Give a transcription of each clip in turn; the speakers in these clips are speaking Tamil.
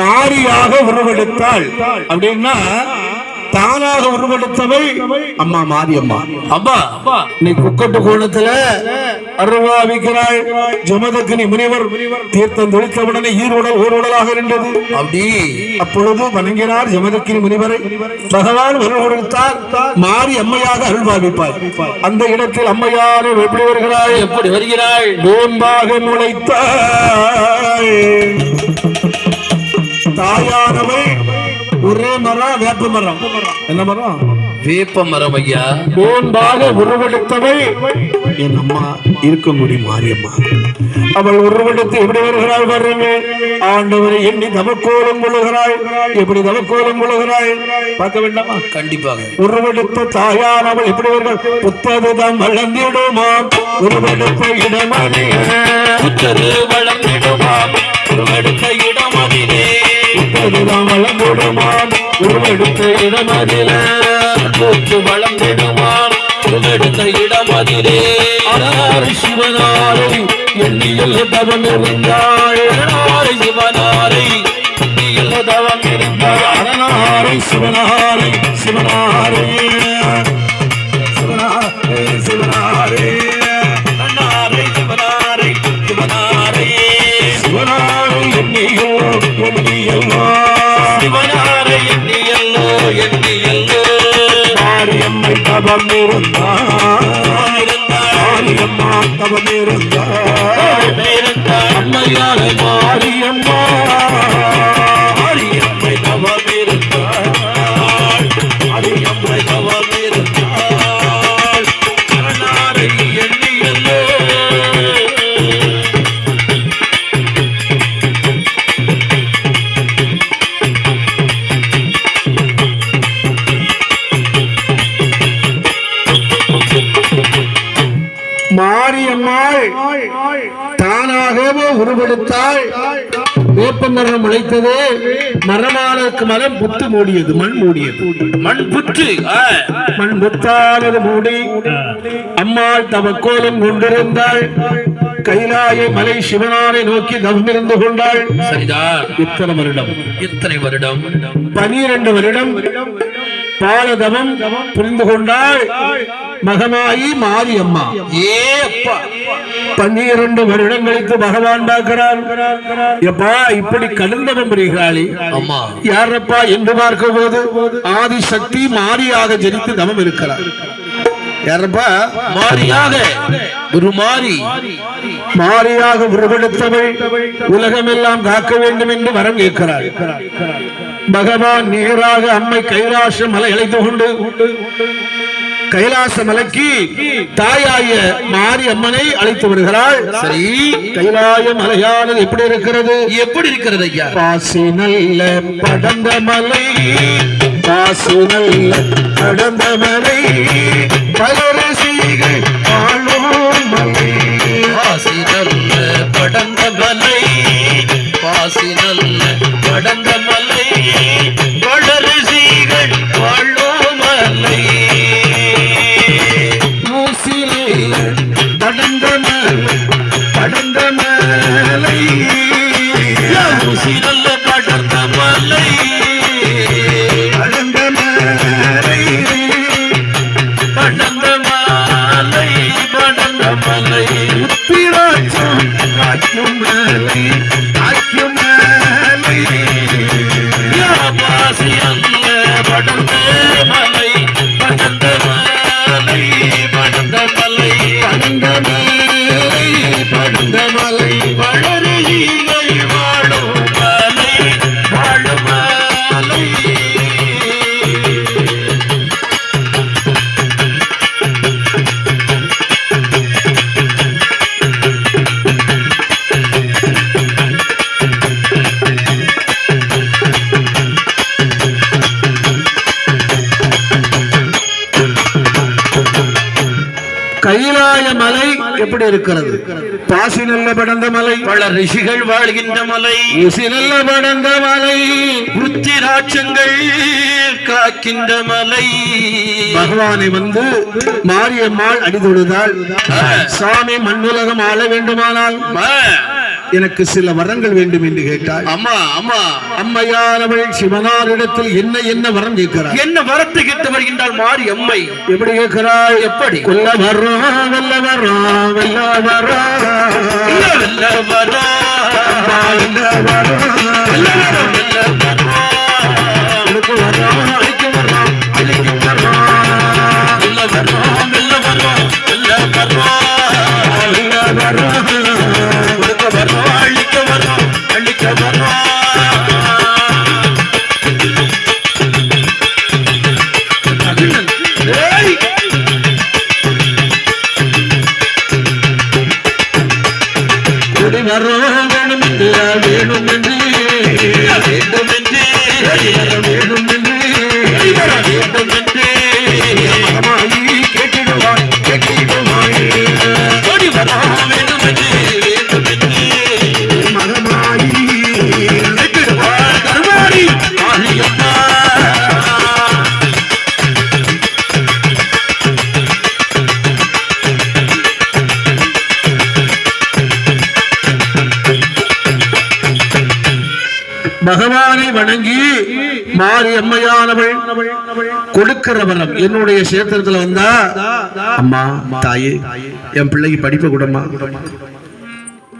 மாரியாக உருவெடுத்தாள். அப்படின்னா தானாக உருவெடுத்தவள் அம்மா மாரியம்மா. அம்மா நீ குக்கட்டு கோணத்துல அருவாவிக்கிறாள் ஜமதக்கினி முனிவர் தீர்த்தம் தொழித்தவுடனே ஈருடல் ஊருடலாக இருந்தது அப்படி. அப்பொழுது வணங்கினார் ஜமதக்கினி முனிவரை. பகவான் உருவெடுத்தார் மாரி அம்மையாக அருள் பாவிப்பார் அந்த இடத்தில் அம்மையாரை எப்படி வருகிறாள்? எப்படி வருகிறாள்? நோன்பாக முளைத்தாள் தாயானவள் ஒரே மரம் வேப்ப மரம். என்ன மரம்? வேப்ப மரம் ஐயா நோன்பாக உருவெடுத்தவள் என் அம்மா இருக்கங்குடி மாரியம்மா. அவள் உருவெடுத்து எப்படி வருகிறாள் பாருங்க? ஆண்டவரை எண்ணி தவக்கோலம் கொள்ளுகிறாள் எப்படி தவக்கோலம் கொள்ளுகிறாள் பார்க்க வேண்டாமா? கண்டிப்பாக. உருவெடுத்த தாயார் அவள் எப்படி வருகிறாள்? புத்ததுதான் வளர்ந்திடுமா? உருவெடுத்த இடமணி புத்தரு வளர்ந்திடுமாம் உருவெடுத்த இடம் அதிலே புத்ததுதான் வளர்ந்திடுமா? உருவெடுத்த இடமதில பூத்து வளர்ந்திடுமாம் இடம் அதிலே. அனார் சிவனாரை எண்ணியல் தவம் இருந்தாள் அரணாரை தவம் இருந்தாள் இருந்தார் மாரியம்மா தவம் மாரியம்மா மாரியம்மாள். தானாகவே உருவெடுத்தாள். வேப்ப மரம் முளைத்தது மரமானக்கு மரம் புத்து மூடியது மண் மூடியது. மண் புற்று மண் புத்தானது மூடி அம்மாள் தவக்கோலம் கொண்டிருந்தாள். கைலாய மலை சிவனாரை நோக்கி தவமிருந்து கொண்டாள். சரிதான். இத்தனை வருடம். இத்தனை வருடம். பனிரெண்டு வருடம். பாலதவம் புரிந்து கொண்டாள். மகமாயி மாரியம்மா. ஏ அப்பா பன்னிரண்டு வருடம் கழித்து பகவான் பார்க்கிறார். எப்பா இப்படி கலந்தவம் புரிகிறாளி அம்மா. யாரப்பா என்று பார்க்கும் போது ஆதிசக்தி மாரியாக ஜனித்து தவம் இருக்கிறார். யாரப்பா? மாறியாக குரு மாறி மாரியாக உருவெடுத்தவள் உலகமெல்லாம் காக்க வேண்டும் என்று வரம் கேட்கிறாள். பகவான் நேராக அம்மை கைலாச மலை அழைத்து கொண்டு கைலாச மலைக்கு தாயாய மாரி அம்மனை அழைத்து வருகிறாள். சரி. கைலாய மலையானது எப்படி இருக்கிறது? எப்படி இருக்கிறது ஐயா? பாசி நல்ல படந்த மலை பாசி நல்ல படந்த மலை பலரசிகள் வாழும் மலை. பாசி நல்ல படந்த மலை பாசி நல்ல படந்த மலை. கைலாய மலை எப்படி இருக்கிறது? பாசி நல்ல படந்த மலை பல ரிஷிகள் வாழ்கின்ற மலை ஊசி நல்ல படந்த மலை புத்திராட்சங்கள் காக்கின்ற மலை. பகவானை வந்து மாரியம்மாள் அடிதொழுதாள். சாமி மண்ணுலகம் ஆள வேண்டுமானால். எனக்கு சில வரங்கள் வேண்டும் என்று கேட்டாள் அம்மா அம்மா. அம்மையானவள் சிவனாரிடத்தில் என்ன என்ன வரம் கேட்கிறாள் என்ன வரத்து கிட்ட வருகின்றாள் மாறி அம்மை? எப்படி கேட்கிறாள் எப்படி? கொல்ல வர்றோம் வெல்ல வர்றோம் வெல்ல வர்றோம் வெல்ல வரா. வெல்ல வர்றோம் வெல்ல வரோம், மாறி அம்மையானவள் கொடுக்கிற வரம் என்னுடைய சேத்திரத்துல வந்தா அம்மா தாயே என் பிள்ளைக்கு படிப்பு கொடுமா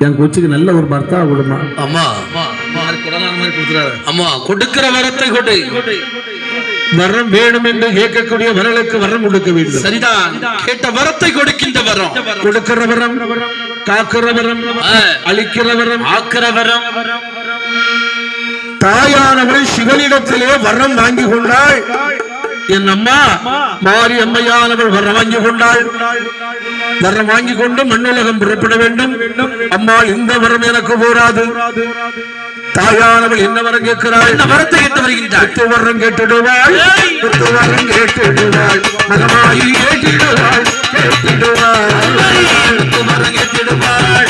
என் கொச்சுக்கு நல்ல ஒரு பர்த்தா கொடுமா அம்மா. அம்மா கொடுக்கிற வரத்தை கொடு. வரம் வேணும் என்று கேட்கக்கூடிய வரலுக்கு வரம் கொடுக்க வேண்டும். சரிதான். கேட்ட வரத்தை கொடுக்கின்ற வரம். கொடுக்கிற வரம் காக்கிற வரம். அழிக்கிற வரம் ஆக்கிற வரம். தாயானவள் சிவனிடத்திலே வரம் வாங்கி கொண்டாள். என் அம்மா மாரி அம்மையானவள் வரம் வாங்கி கொண்டாள். வரம் வாங்கி கொண்டு மண்ணுலகம் புறப்பட வேண்டும். அம்மா இந்த வரம் எனக்கு போராது. தாயானவள் என்ன வரம் கேட்கிறாள்? என்ன வரத்தை கேட்டு வருகின்றாள்? முத்து வரம் கேட்டிடுவாள். முத்து வரம் கேட்டிடுவாள். மகமாயி கேட்டிடுவாள். கேட்டிடுவாள். வரம் கேட்டிடுவாள்.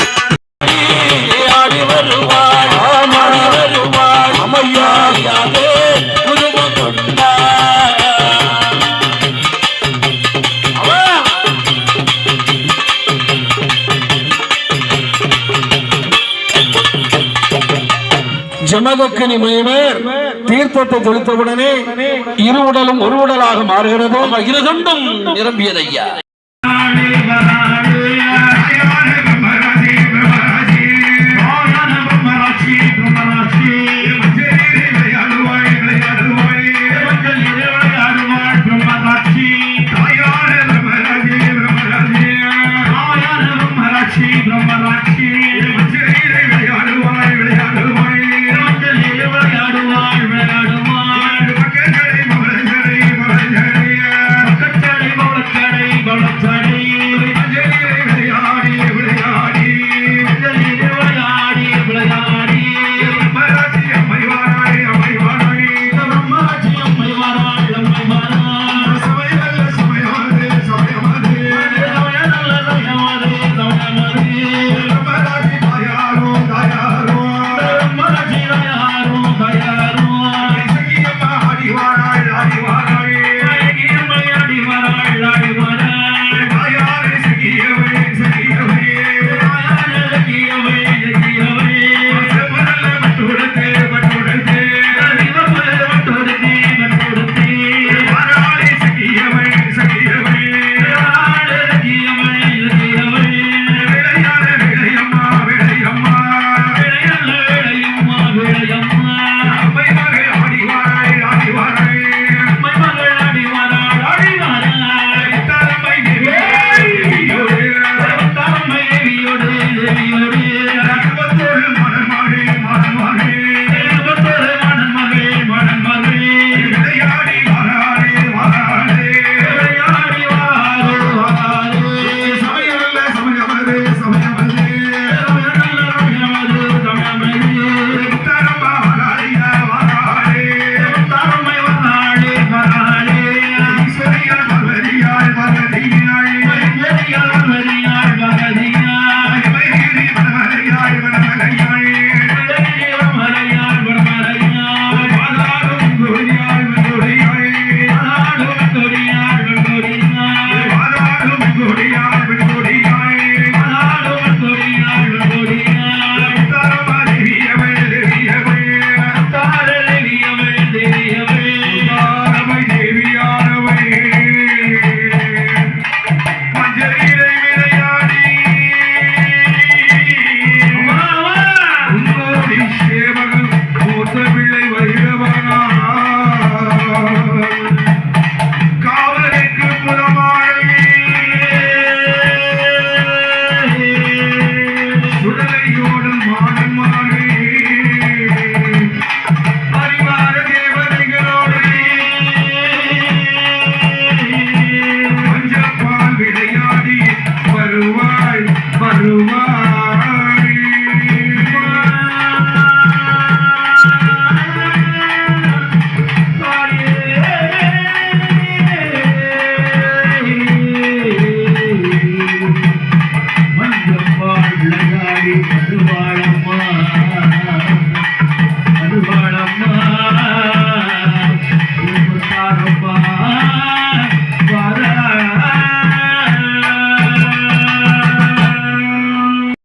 ஜமதக்கனி முனிவர் தீர்த்தத்தை தெளித்தவுடனே இரு உடலும் ஒரு உடலாக மாறுகிறது? இருகண்டும் நிரம்பியதையா?